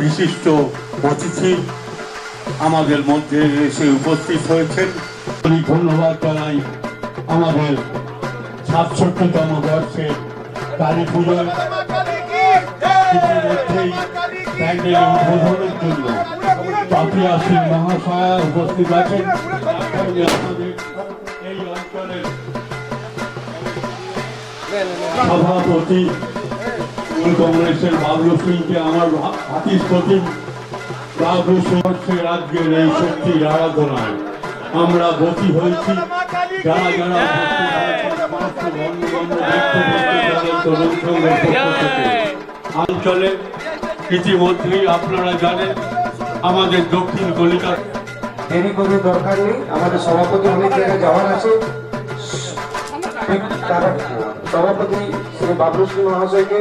বিশিষ্ট অতিথি আমাদের মধ্যে এসে উপস্থিত হয়েছেন। ধন্যবাদ জানাই আমাদের সাতষট্টিতম বর্ষে কালী পুজোর উদ্বোধনের জন্য পাপিয়া মহাশয়া উপস্থিত আছেন। সভাপতি কংগ্রেসের বাবলু সিংকে আমার হা- হাতির বাবলু সিংহের আজকের এই শক্তির আরাধনায়। আমরা বতী হয়েছি। যারা যারা। অঞ্চলে ইতিমধ্যেই আপনারা জানেন আমাদের দক্ষিণ কলিকাতা দেরি করে দরকার নেই। আমাদের সভাপতি অনেক জায়গায় যাওয়ার আছে। সভাপতি শ্রী বাবলু সিং মহাশয়কে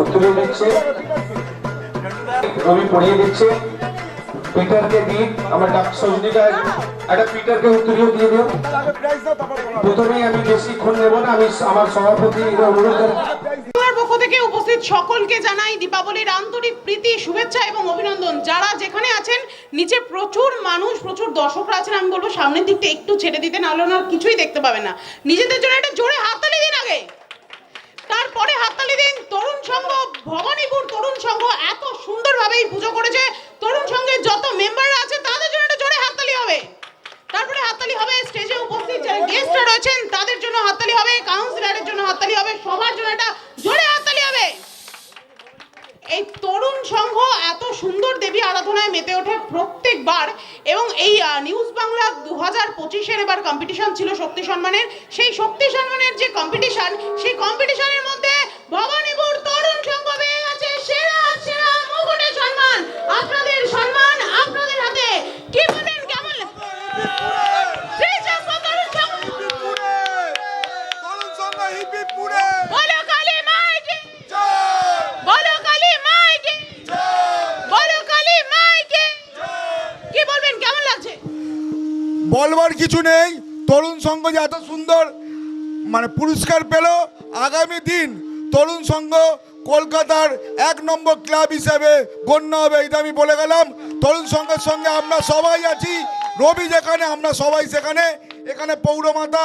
উত্তরে দিচ্ছে। রবি পড়িয়ে দিচ্ছে। পিটারকে দিন, আমার ডাক সজনিটা একটা পিটারকে উত্তরীয় দিয়ে দিও। প্রথমেই আমি বেশিক্ষণ নেব না, আমি আমার সভাপতি অনুরোধ পক্ষ থেকে উপস্থিত সকলকে জানাই দীপাবলির আন্তরিক প্রীতি, শুভেচ্ছা এবং অভিনন্দন। যারা যেখানে আছেন, নিচে প্রচুর মানুষ, প্রচুর দর্শকরা আছেন, আমি বলব সামনের দিকটা একটু ছেড়ে দিতে, নাহলে ওনার কিছুই দেখতে পাবে না। নিজেদের জন্য একটা জোরে হাততালি দিন আগে। তারপরে হাততালি দিন। তরুণ সংঘ, ভবানীপুর তরুণ সংঘ এত সুন্দরভাবে এই পুজো করেছে। তরুণ সংঘের যত মেম্বার আছে, তাদের জন্য একটা জোরে হাততালি হবে। তারপরে হাততালি হবে স্টেজে উপস্থিত যারা গেস্টরা রয়েছেন, তাদের জন্য হাততালি হবে কাউন্সিলরের জন্য হাততালি হবে, সবার জন্য একটা জোরে হাততালি হবে। এই তরুণ সংঘ সুন্দর দেবী আরাধনায় মেতে ওঠে প্রত্যেকবার। এবং এই নিউজ বাংলা দু হাজার পঁচিশের এবার কম্পিটিশন ছিল শক্তি সম্মানের সেই শক্তি সম্মানের যে কম্পিটিশন সেই কম্পিটিশনের মধ্যে ভবানীপুর তরুণ সম্ভবে আছে সেরা সেরা মুকুটের সম্মান আপনাদের সম্মান আপনাদের হাতে কি বলেন কেমন শ্রীচক্র তরুণ সংঘ তরুণ সংঘ হিপিপুরে বলো কালী মাইকে বলো কালী মাইকে বলো কালী মাইকে কি বলবেন কেমন লাগছে বলবার কিছু নেই। তরুণ সংঘ যে এত সুন্দর মানে পুরস্কার পেল, আগামী দিন তরুণ সংঘ কলকাতার এক নম্বর ক্লাব হিসাবে গণ্য হবে এটা আমি বলে গেলাম। তরুণ সংঘের সঙ্গে আমরা সবাই আছি, রবি যেখানে, আমরা সবাই সেখানে। এখানে পৌরমাতা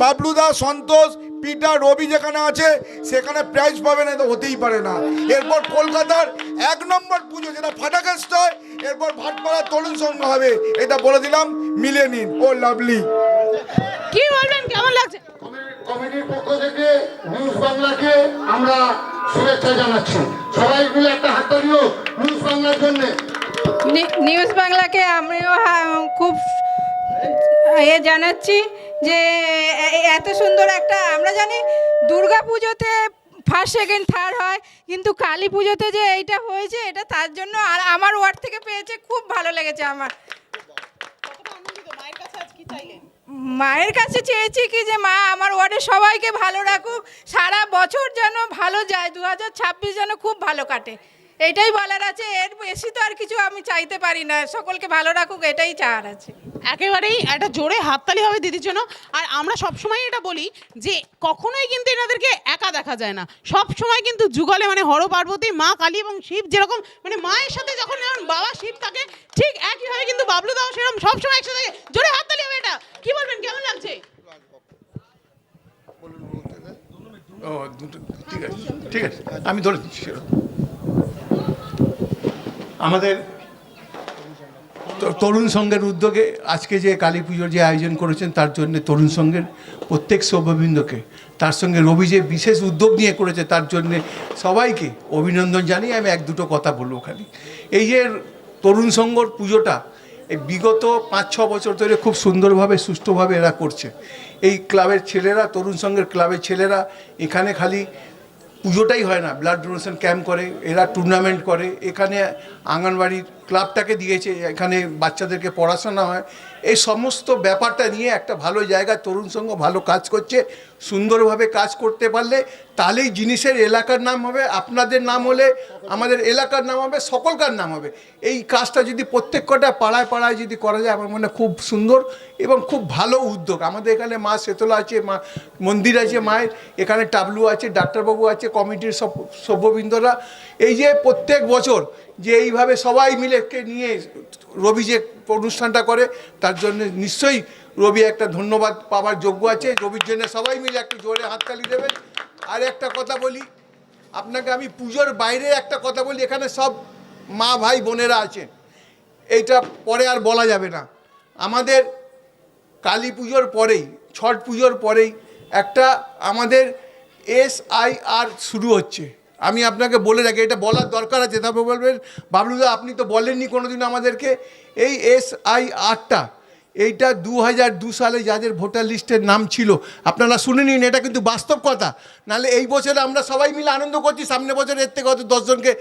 বাবলুদা সন্তোষ পিটার রবি যেখানে আছে সেখানে প্রাইজ পাবে না তো হতেই পারে না। এরপর কলকাতার এক নম্বর পুজো যেটা ফাটাকাস্ট হয় এরপর ভাটপাড়া তরুণ সংঘ হবে এটা বলে দিলাম মিলিয়ে নিন। ও লাভলি কি বলবেন কেমন লাগছে? কমিটির পক্ষ থেকে নিউজ বাংলাকে আমরা শুভেচ্ছা জানাচ্ছি। সবাই মিলে একটা হাততালিও নিউজ বাংলার জন্য। নিউজ বাংলাকে আমিও খুব এ জানাচ্ছি। যে এত সুন্দর একটা, আমরা জানি দুর্গা পুজোতে ফার্স্ট সেকেন্ড থার্ড হয়, কিন্তু কালী পুজোতে যে এইটা হয়েছে, এটা তার জন্য আর আমার ওয়ার্ড থেকে পেয়েছে, খুব ভালো লেগেছে আমার। মায়ের কাছে চেয়েছি কি যে মা, আমার ওয়ার্ডে সবাইকে ভালো রাখুক, সারা বছর যেন ভালো যায়, দু হাজার ছাব্বিশ যেন খুব ভালো কাটে। এটাই বলার আছে এর বেশি তো আর কিছু আমি চাইতে পারি না সকলকে ভালো রাখুক এটাই চাওয়ার আছে। একেবারেই একটা জোরে হাততালি হবে দিদির জন্য আর আমরা সবসময় এটা বলি যে কখনোই কিন্তু এনাদেরকে একা দেখা যায় না। সব সময় কিন্তু যুগলে মানে হর পার্বতী মা কালী এবং শিব যেরকম মানে মায়ের সাথে যখন যেমন বাবা শিব থাকে ঠিক একইভাবে কিন্তু বাবলু দাও সেরকম সবসময় একসাথে জোরে হাততালি হবে এটা। কি বলবেন কেমন লাগছে? ও দুটো ঠিক আছে ঠিক আছে আমি ধরে দিচ্ছি। আমাদের তরুণ সংঘের উদ্যোগে আজকে যে কালী পুজোর যে আয়োজন করেছেন, তার জন্য তরুণ সংঘের প্রত্যেক সৌভবৃন্দকে, তার সঙ্গে রবি যে বিশেষ উদ্যোগ নিয়ে করেছে, তার জন্যে সবাইকে অভিনন্দন জানিয়ে আমি এক দুটো কথা বলব খালি। এই যে তরুণ সংঘর পুজোটা এই বিগত পাঁচ, ছ বছর ধরে খুব সুন্দরভাবে, সুষ্ঠুভাবে এরা করছে। এই ক্লাবের ছেলেরা, তরুণ সংঘের ক্লাবের ছেলেরা এখানে খালি পুজোটাই হয় না ব্লাড ডোনেশন ক্যাম্প করে এরা টুর্নামেন্ট করে এখানে আঙ্গনবাড়ির ক্লাবটাকে দিয়েছে, এখানে বাচ্চাদেরকে পড়াশোনা হয়। এই সমস্ত ব্যাপারটা নিয়ে একটা ভালো জায়গায় তরুণ সংঘ ভালো কাজ করছে, সুন্দরভাবে কাজ করতে পারলে তাহলেই জিনিসের এলাকার নাম হবে, আপনাদের নাম হলে আমাদের এলাকার নাম হবে, সকলকার নাম হবে। এই কাজটা যদি প্রত্যেক কটা পাড়ায় পাড়ায় যদি করা যায়, আমার মনে খুব সুন্দর এবং খুব ভালো উদ্যোগ। আমাদের এখানে মা শেতলা আছে, মা মন্দির আছে মায়ের, এখানে টাবলু আছে, ডাক্তারবাবু আছে, কমিটির সব সভ্যবৃন্দরা। এই যে প্রত্যেক বছর যে এইভাবে সবাই মিলে কে নিয়ে রবি যে অনুষ্ঠানটা করে, তার জন্য নিশ্চয়ই রবি একটা ধন্যবাদ পাওয়ার যোগ্য আছে। রবির জন্য সবাই মিলে একটু জোরে হাততালি দেবেন। আর একটা কথা বলি, আপনাকে আমি পুজোর বাইরে একটা কথা বলি, এখানে সব মা ভাই বোনেরা আছেন। এইটা পরে আর বলা যাবে না। আমাদের কালী পুজোর পরেই, ছট পুজোর পরেই একটা আমাদের এস আই আর শুরু হচ্ছে। আমি আপনাকে বলে রাখি, এটা বলার দরকার আছে। তবে বলবেন, বাবলুদা, আপনি তো বলেননি কোনোদিন আমাদেরকে এই এস আই আরটা এইটা দু হাজার দু সালে যাদের ভোটার লিস্টের নাম ছিল, আপনারা শুনে নিন, এটা কিন্তু বাস্তব কথা। নাহলে এই বছরে আমরা সবাই মিলে আনন্দ করছি, সামনে বছর এর থেকে হয়তো দশজনকে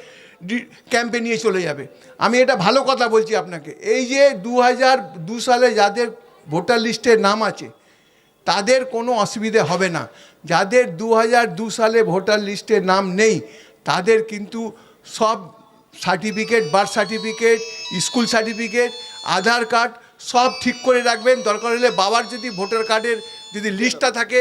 ক্যাম্পে নিয়ে চলে যাবে। আমি এটা ভালো কথা বলছি আপনাকে। এই যে দু হাজার দু সালে যাদের ভোটার লিস্টের নাম আছে, তাদের কোনো অসুবিধে হবে না। যাদের দু হাজার দু সালে ভোটার লিস্টে নাম নেই, তাদের কিন্তু সব certificate, birth certificate, school certificate, Aadhaar card সব ঠিক করে রাখবেন। দরকার হলে বাবার যদি ভোটার কার্ডের যদি লিস্টটা থাকে,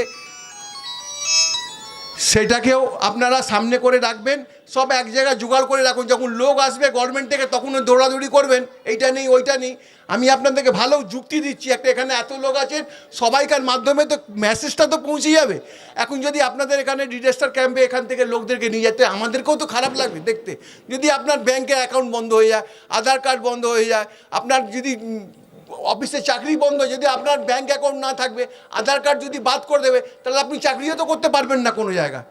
সেটাকেও আপনারা সামনে করে রাখবেন। সব এক জায়গায় জোগাড় করে রাখুন। যখন লোক আসবে গভর্নমেন্ট থেকে তখনও দৌড়াদৌড়ি করবেন, এইটা নেই, ওইটা নেই। আমি আপনাদেরকে ভালো যুক্তি দিচ্ছি, একটা এখানে এত লোক আছেন সবাইকার মাধ্যমে তো মেসেজটা তো পৌঁছে যাবে। এখন যদি আপনাদের এখানে ডিজাস্টার ক্যাম্পে এখান থেকে লোকদেরকে নিয়ে যেতে, আমাদেরকেও তো খারাপ লাগবে দেখতে। যদি আপনার ব্যাংকের অ্যাকাউন্ট বন্ধ হয়ে যায়, আধার কার্ড বন্ধ হয়ে যায়, আপনার যদি অফিসে চাকরি বন্ধ, যদি আপনার ব্যাংক অ্যাকাউন্ট না থাকবে, আধার কার্ড যদি বাদ করে দেবে, তাহলে আপনি চাকরিও তো করতে পারবেন না কোনো জায়গায়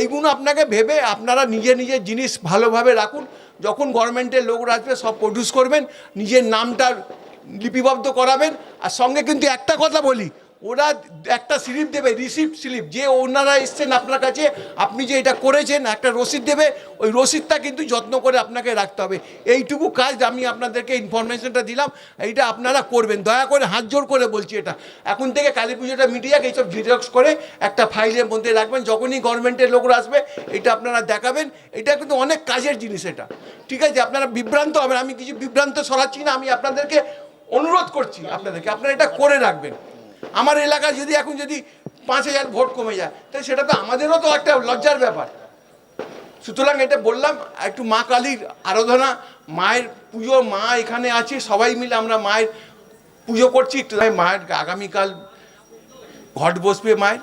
এইগুলো আপনাকে ভেবে আপনারা নিজে নিজে জিনিস ভালোভাবে রাখুন। যখন গভর্নমেন্টের লোক আসবে, সব প্রডিউস করবেন, নিজের নামটা লিপিবদ্ধ করাবেন। আর সঙ্গে কিন্তু একটা কথা বলি ওরা একটা স্লিপ দেবে রিসিপ্ট স্লিপ যে ওনারা এসছেন আপনার কাছে, আপনি যে এটা করেছেন, একটা রসিদ দেবে, ওই রসিদটা কিন্তু যত্ন করে আপনাকে রাখতে হবে। এইটুকু কাজ আমি আপনাদেরকে ইনফরমেশনটা দিলাম, এইটা আপনারা করবেন। দয়া করে হাত জোর করে বলছি এটা। এখন থেকে কালী পুজোটা মিটিয়ে যাক এইসব জিরক্স করে একটা ফাইলের মধ্যে রাখবেন। যখনই গভর্নমেন্টের লোকরা আসবে, এটা আপনারা দেখাবেন। এটা কিন্তু অনেক কাজের জিনিস এটা। ঠিক আছে, আপনারা বিভ্রান্ত হবেন। আমি কিছু বিভ্রান্ত সরাচ্ছি না, আমি আপনাদেরকে অনুরোধ করছি আপনাদেরকে। আপনারা এটা করে রাখবেন। আমার এলাকায় যদি এখন যদি পাঁচ হাজার ভোট কমে যায়, তাহলে সেটা তো আমাদেরও তো একটা লজ্জার ব্যাপার। সুতরাং এটা বললাম, একটু মা কালীর আরাধনা, মায়ের পুজো, মা এখানে আছে, সবাই মিলে আমরা মায়ের পুজো করছি। একটু মায়ের আগামীকাল ঘট বসবে মায়ের।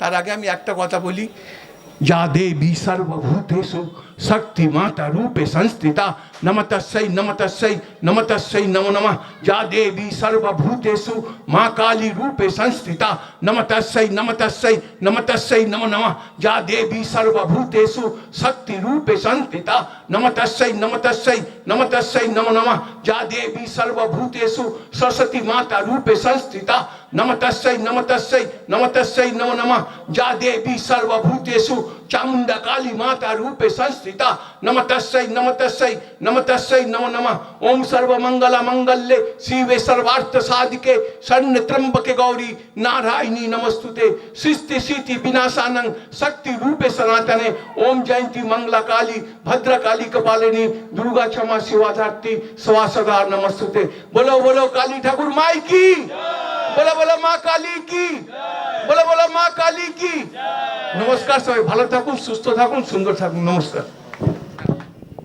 তার আগে আমি একটা কথা বলি, যা দেবী সর্বভূতেষু শক্তি মাতা রূপে সংস্থিতা নমতস্যై নমতস্যై নমতস্যై নমো নমঃ যা দেবী সর্বভূতেষু মা কালী রূপে সংস্থিতা নমতস্যై নমতস্যై নমতস্যై নমো নমঃ যা দেবী সর্বভূতেষু শক্তি রূপে সংস্থিতা নমতস্যై নমতস্যై নমতস্যై নমো নমঃ যা দেবী সর্বভূতেষু সরস্বতী মাতা রূপে সংস্থিতা নমতস্যై নমতস্যై নমতস্যై নমো चामुंडा काली माता रूपे संस्थिता। नम तस् नम तस्सै नम तस्सै नम नम। ओम सर्व मंगल मंगल्य, शिवे सर्वार्थ साधिके शरण त्र्यंबके गौरी, नारायणी नमस्तुते। सिस्ति सीति विनाशानंग शक्ति रूपे सनातने। ओम जयंती मंगला काली भद्र काली कपालिनी, दुर्गा क्षमा शिवाधार्थी सदा नमस्तुते। बोलो बोलो, काली ठाकुर माई की। বলে বলে মা কালী কি? বলে বলে মা কালী কি? নমস্কার সবাই ভালো থাকুন সুস্থ থাকুন সুন্দর থাকুন নমস্কার।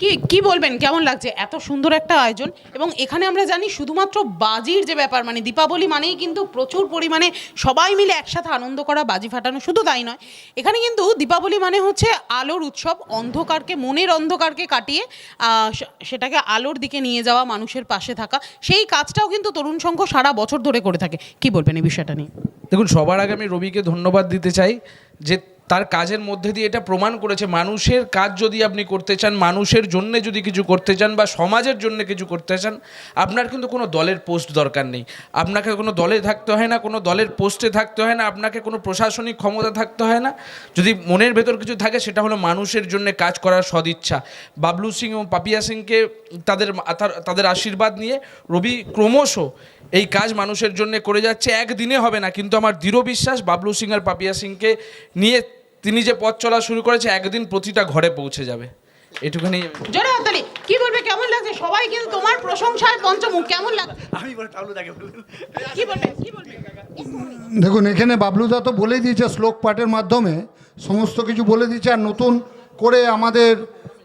কি কি বলবেন? কেমন লাগছে? এত সুন্দর একটা আয়োজন এবং এখানে আমরা জানি শুধুমাত্র বাজির যে ব্যাপার মানে দীপাবলি মানেই কিন্তু প্রচুর পরিমাণে সবাই মিলে একসাথে আনন্দ করা, বাজি ফাটানো, শুধু তাই নয়। এখানে কিন্তু দীপাবলি মানে হচ্ছে আলোর উৎসব, অন্ধকারকে, মনের অন্ধকারকে কাটিয়ে সেটাকে আলোর দিকে নিয়ে যাওয়া, মানুষের পাশে থাকা। সেই কাজটাও কিন্তু তরুণ সংঘ সারা বছর ধরে করে থাকে। কি বলবেন এই বিষয়টা নিয়ে? দেখুন, সবার আগে আমি রবিকে ধন্যবাদ দিতে চাই যে তার কাজের মধ্যে দিয়ে এটা প্রমাণ করেছে। মানুষের কাজ যদি আপনি করতে চান, মানুষের জন্য যদি কিছু করতে চান বা সমাজের জন্য কিছু করতে চান, আপনার কিন্তু কোনো দলের পোস্ট দরকার নেই। আপনাকে কোনো দলে থাকতে হয় না, কোনো দলের পোস্টে থাকতে হয় না, আপনাকে কোনো প্রশাসনিক ক্ষমতা থাকতে হয় না। যদি মনের ভেতর কিছু থাকে, সেটা হলো মানুষের জন্য কাজ করার সদিচ্ছা। বাবলু সিং এবং পাপিয়া সিংকে তাদের তাদের আশীর্বাদ নিয়ে রবি ক্রমশ এই কাজ মানুষের জন্য করে যাচ্ছে। একদিনে হবে না, কিন্তু আমার দৃঢ় বিশ্বাস বাবলু সিং আর পাপিয়া সিংকে নিয়ে তিনি যে পথ চলা শুরু করেছে একদিন প্রতিটা ঘরে পৌঁছে যাবে। এটুখানি জোরে হাততালি। কি বলবে কেমন লাগছে? সবাই কিন্তু তোমার প্রশংসায় পঞ্চমুখ কেমন লাগছে আমি বলে টাউলু তাকে কি বলবে কি বলবে? দেখুন এখানে বাবলুদা তো বলে দিয়েছে শ্লোক পাঠের মাধ্যমে সমস্ত কিছু বলে দিয়েছে আর নতুন করে আমাদের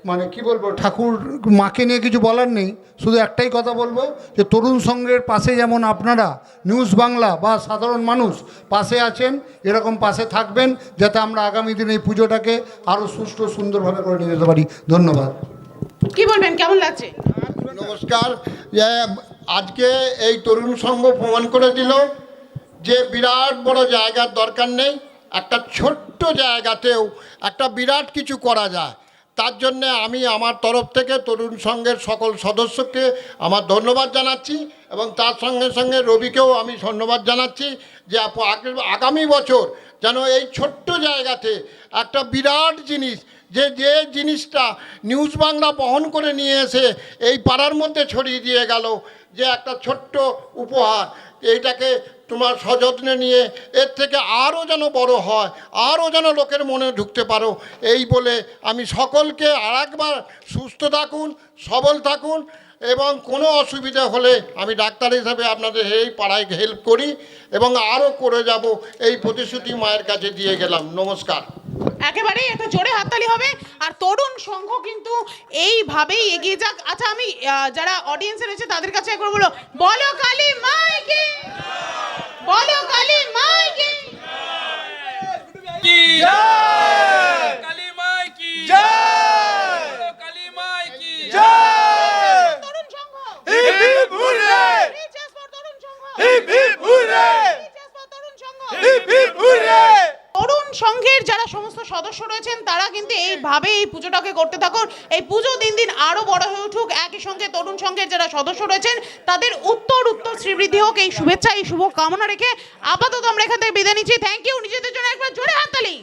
মানে কি বলব ঠাকুর মাকে নিয়ে কিছু বলার নেই শুধু একটাই কথা বলব যে তরুণ সংঘের পাশে যেমন আপনারা নিউজ বাংলা বা সাধারণ মানুষ পাশে আছেন এরকম পাশে থাকবেন যাতে আমরা আগামী দিনে এই পুজোটাকে আরও সুষ্ঠু সুন্দরভাবে করে নিয়ে যেতে পারি। ধন্যবাদ। কি বলবেন কেমন লাগছে? নমস্কার। যে আজকে এই তরুণ সংঘ প্রমাণ করে দিল যে বিরাট বড় জায়গার দরকার নেই একটা ছোট্ট জায়গাতেও একটা বিরাট কিছু করা যায়। তার জন্যে আমি আমার তরফ থেকে তরুণ সংঘের সকল সদস্যকে আমার ধন্যবাদ জানাচ্ছি এবং তার সঙ্গে সঙ্গে রবিকেও আমি ধন্যবাদ জানাচ্ছি যে আগামী বছর যেন এই ছোট্ট জায়গাতে একটা বিরাট জিনিস, যে যে জিনিসটা নিউজ বাংলা বহন করে নিয়ে এসে এই পাড়ার মধ্যে ছড়িয়ে দিয়ে গেল, যে একটা ছোট্ট উপহার। এইটাকে তোমার সযত্নে নিয়ে এর থেকে আরও যেন বড় হয়, আরও যেন লোকের মনে ঢুকতে পারো। এই বলে আমি সকলকে আর একবার সুস্থ থাকুন, সবল থাকুন। এবং কোনো অসুবিধা হলে আমি ডাক্তার হিসাবে আপনাদের এই পাড়ায় হেল্প করি এবং আরও করে যাব। এই প্রতিশ্রুতি মায়ের কাছে দিয়ে গেলাম। নমস্কার। একেবারেই একটা জোরে হাততালি হবে। আর তরুণ সংঘ কিন্তু এইভাবেই এগিয়ে যাক। আচ্ছা আমি যারা অডিয়েন্সে রয়েছে তাদের কাছে একবার বলো বলো কালী মাইকে বলো কালী মাইকে কি জয় কালী মাই কি জয় কালী মাই কি জয় Tarun Sangha hip hip hooray! Reaches for Tarun Sangha hip hip hooray! Reaches for Tarun Sangha hip hip hooray! তরুণ সংঘের যারা সমস্ত সদস্য রয়েছেন, তারা কিন্তু এইভাবে এই পুজোটাকে করতে থাকুন। এই পুজো দিন দিন আরও বড় হয়ে উঠুক। একই সঙ্গে তরুণ সংঘের যারা সদস্য রয়েছেন, তাদের উত্তর উত্তর শ্রীবৃদ্ধি হোক। এই শুভেচ্ছা, এই শুভ কামনা রেখে আপাতত আমরা এখান থেকে বিদায় নিচ্ছি। থ্যাংক ইউ নিজেদের জন্য একবার জোরে হাততালি